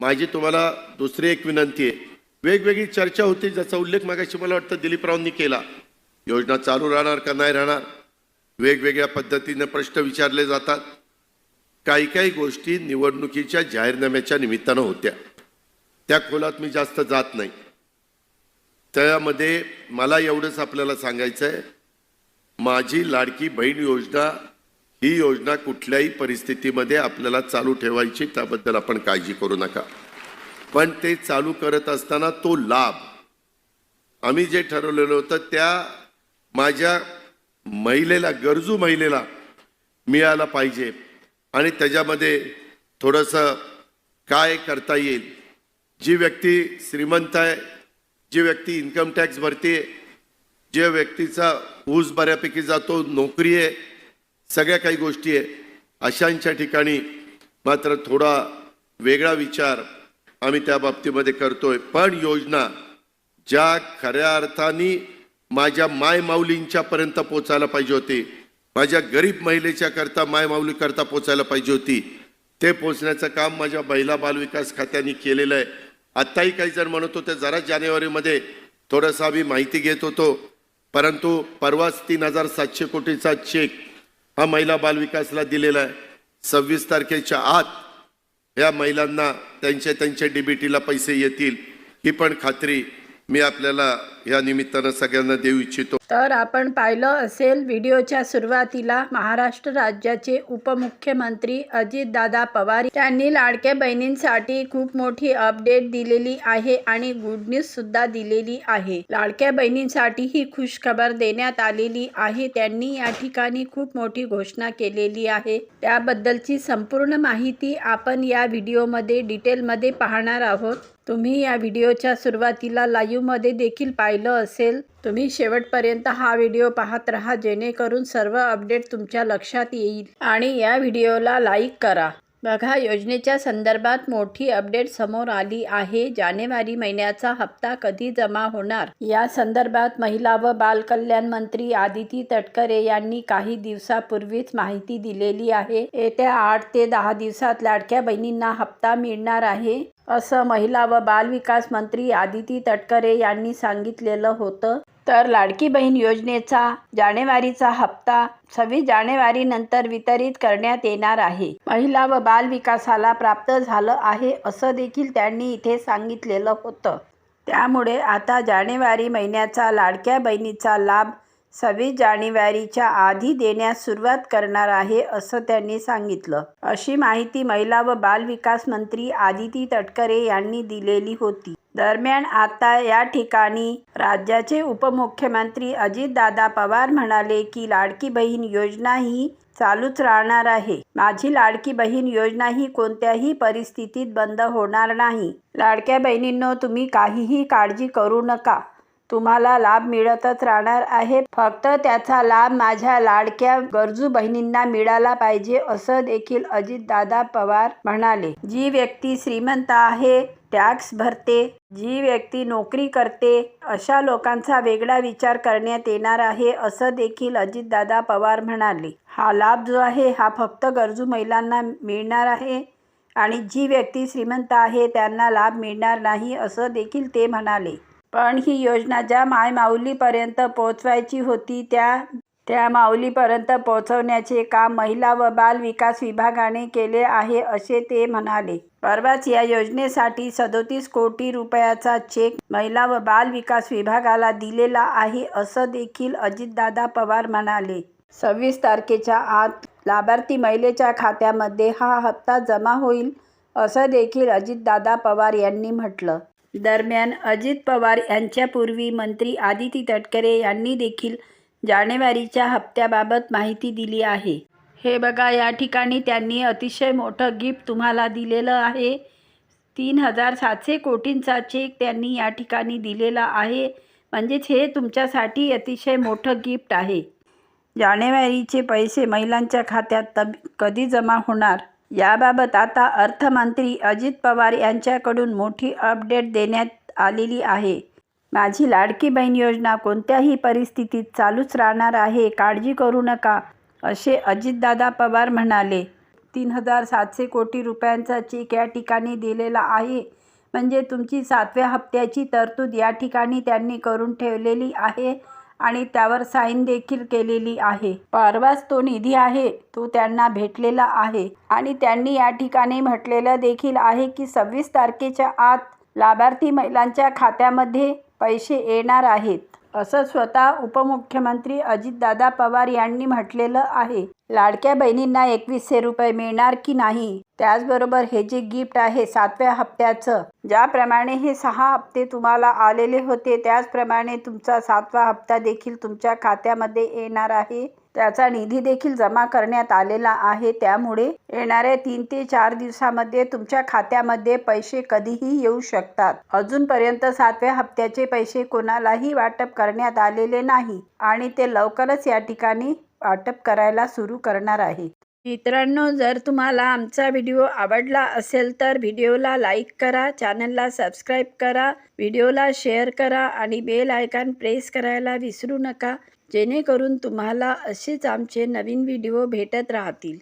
माझी तुम्हाला दुसरी एक विनंती आहे. वेगवेगळी चर्चा होती ज्याचा उल्लेख मागाशी मला वाटतं दिलीपरावांनी केला. योजना चालू राहणार का नाही राहणार? वेगवेगळ्या पद्धतीने प्रश्न विचारले जातात. काही काही गोष्टी निवडणुकीच्या जाहीरनाम्याच्या निमित्तानं होत्या. त्या खोलात मी जास्त जात नाही. त्यामध्ये मला एवढंच आपल्याला सांगायचं आहे माझी लाडकी बहीण योजना ही योजना कुठल्याही परिस्थितीमध्ये आपल्याला चालू ठेवायची त्याबद्दल आपण काळजी करू नका. पण ते चालू करत असताना तो लाभ. आम्ही जे ठरवलेलं होतं त्या माझ्या महिलेला गरजू महिलेला मिळाला पाहिजे. आणि त्याच्यामध्ये थोडंसं काय करता येईल? जी व्यक्ती श्रीमंत आहे जी व्यक्ती इन्कम टॅक्स भरते जे व्यक्तीचा ऊस बऱ्यापैकी जातो नोकरी आहे सगळ्या काही गोष्टी आहे. अशांच्या ठिकाणी मात्र थोडा वेगळा विचार आम्ही त्या बाबतीमध्ये करतोय. पण योजना ज्या खऱ्या अर्थाने माझ्या माय पोचायला पाहिजे होती माझ्या गरीब महिलेच्या करता माय पोचायला पाहिजे होती ते पोचण्याचं काम माझ्या महिला बालविकास खात्याने केलेलं आहे. आत्ताही काही जण म्हणत होते जरा जानेवारीमध्ये थोडंसं आम्ही माहिती घेत होतो परंतु परवाच तीन हजार सातशे कोटीचा चेक हा महिला बालविकासला दिलेला आहे. सव्वीस तारखेच्या आत या महिलांना त्यांच्या त्यांच्या डीबीटीला पैसे येतील ही पण खात्री मी आपल्याला या निमित्तानं सगळ्यांना देऊ इच्छितो. तर आपण पाहिलं असेल व्हिडिओच्या सुरुवातीला महाराष्ट्र राज्याचे उपमुख्यमंत्री अजितदादा पवार त्यांनी लाडक्या बहिणींसाठी खूप मोठी अपडेट दिलेली आहे आणि गुड न्यूज सुद्धा दिलेली आहे. लाडक्या बहिणींसाठी ही खुशखबर देण्यात आलेली आहे. त्यांनी या ठिकाणी खूप मोठी घोषणा केलेली आहे. त्याबद्दलची संपूर्ण माहिती आपण या व्हिडिओमध्ये डिटेलमध्ये पाहणार आहोत. तुम्ही या व्हिडिओच्या सुरुवातीला लाईव्हमध्ये देखील पाहिलं असेल तुम्ही शेवटपर्यंत हा व्हिडिओ पाहत राहा जेणेकरून सर्व अपडेट तुमच्या लक्षात येईल. आणि या व्हिडिओला लाईक करा. बघा योजनेच्या संदर्भात मोठी अपडेट समोर आली आहे. जानेवारी महिन्याचा हप्ता कधी जमा होणार? या संदर्भात महिला व बालकल्याण मंत्री आदिती तटकरे यांनी काही दिवसापूर्वीच माहिती दिलेली आहे. येत्या आठ ते दहा दिवसात लाडक्या बहिणींना हप्ता मिळणार आहे. असं महिला व बालविकास मंत्री आदिती तटकरे यांनी सांगितलेलं होतं. तर लाडकी बहीण योजनेचा जानेवारीचा हप्ता सव्वीस जानेवारी नंतर वितरित करण्यात येणार आहे. महिला व बाल विकासाला प्राप्त झालं आहे असं देखील त्यांनी इथे सांगितलेलं होतं. त्यामुळे आता जानेवारी महिन्याचा लाडक्या बहिणीचा लाभ सव्वीस जानेवारीच्या आधी देण्यास सुरुवात करणार आहे असं त्यांनी सांगितलं. अशी माहिती महिला व बालविकास मंत्री आदिती तटकरे यांनी दिलेली होती. दरम्यान आता या ठिकाणी राज्याचे उपमुख्यमंत्री अजितदादा पवार म्हणाले की लाडकी बहीण योजना ही चालूच राहणार आहे. माझी लाडकी बहीण योजना ही कोणत्याही परिस्थितीत बंद होणार नाही. लाडक्या बहिणींनो तुम्ही काहीही काळजी करू नका. तुम्हाला लाभ मिळतच राहणार आहे. फक्त त्याचा लाभ माझ्या लाडक्या गरजू बहिणींना मिळाला पाहिजे असं देखील अजितदादा पवार म्हणाले. जी व्यक्ती श्रीमंत आहे टॅक्स भरते. जी व्यक्ती नोकरी करते अशा लोकांचा वेगळा विचार करण्यात येणार आहे असं देखील अजितदादा पवार म्हणाले. हा लाभ जो आहे हा फक्त गरजू महिलांना मिळणार आहे आणि जी व्यक्ती श्रीमंत आहे त्यांना लाभ मिळणार नाही असं देखील ते म्हणाले. पण ही योजना ज्या माय माऊलीपर्यंत पोचवायची होती त्या त्या माऊलीपर्यंत पोहोचवण्याचे काम महिला व बाल विकास विभागाने केले आहे असे ते म्हणाले. परवाच या योजनेसाठी सदोतीस कोटी रुपयाचा चेक महिला व बाल विकास विभागाला दिलेला आहे असं देखील अजितदादा पवार म्हणाले. सव्वीस तारखेच्या आत लाभार्थी महिलेच्या खात्यामध्ये हा हप्ता जमा होईल असं देखील अजितदादा पवार यांनी म्हटलं. दरम्यान अजित पवार यांच्यापूर्वी मंत्री आदिती तटकरे यांनी देखील जानेवारीच्या हप्त्याबाबत माहिती दिली आहे. हे बघा या ठिकाणी त्यांनी अतिशय मोठं गिफ्ट तुम्हाला दिलेलं आहे. तीन हजार सातशे कोटींचा चेक त्यांनी या ठिकाणी दिलेला आहे. म्हणजेच हे तुमच्यासाठी अतिशय मोठं गिफ्ट आहे. जानेवारीचे पैसे महिलांच्या खात्यात तब कधी जमा होणार? याबाबत आता अर्थमंत्री अजित पवार यांच्याकडून मोठी अपडेट देण्यात आलेली आहे. माझी लाडकी बहीण योजना कोणत्याही परिस्थितीत चालूच राहणार आहे काळजी करू नका असे अजितदादा पवार म्हणाले. तीन हजार सातशे कोटी रुपयांचा चेक या ठिकाणी दिलेला आहे. म्हणजे तुमची सातव्या हप्त्याची तरतूद या ठिकाणी त्यांनी करून ठेवलेली आहे. आणि त्यावर साईन देखील केलेली आहे. परवाच तो निधी आहे तो त्यांना भेटलेला आहे. आणि त्यांनी या ठिकाणी म्हटलेलं देखील आहे की सव्वीस तारखेच्या आत लाभार्थी महिलांच्या खात्यामध्ये पैसे येणार आहेत. असं स्वतः उपमुख्यमंत्री अजितदादा पवार यांनी म्हटलेलं आहे. लाडक्या बहिणींना एकवीसशे रुपये मिळणार की नाही? त्याचबरोबर हे जे गिफ्ट आहे सातव्या हप्त्याचं ज्याप्रमाणे हे सहा हप्ते तुम्हाला आलेले होते त्याचप्रमाणे तुमचा सातवा हप्ता देखील तुमच्या खात्यामध्ये येणार आहे. त्याचा निधी देखील जमा करण्यात आलेला आहे. त्यामुळे येणाऱ्या तीन ते चार दिवसामध्ये तुमच्या खात्यामध्ये पैसे कधीही येऊ शकतात. अजूनपर्यंत सातव्या हप्त्याचे पैसे कोणालाही वाटप करण्यात आलेले नाही आणि ते लवकरच या ठिकाणी वाटप करायला सुरू करणार आहे. मित्रांनो जर तुम्हाला आमचा व्हिडिओ आवडला असेल तर व्हिडिओला लाईक करा चॅनलला सबस्क्राईब करा व्हिडिओला शेअर करा आणि बेल आयकॉन प्रेस करायला विसरू नका जेणेकरून तुम्हाला असेच आमचे नवीन व्हिडिओ भेटत राहतील.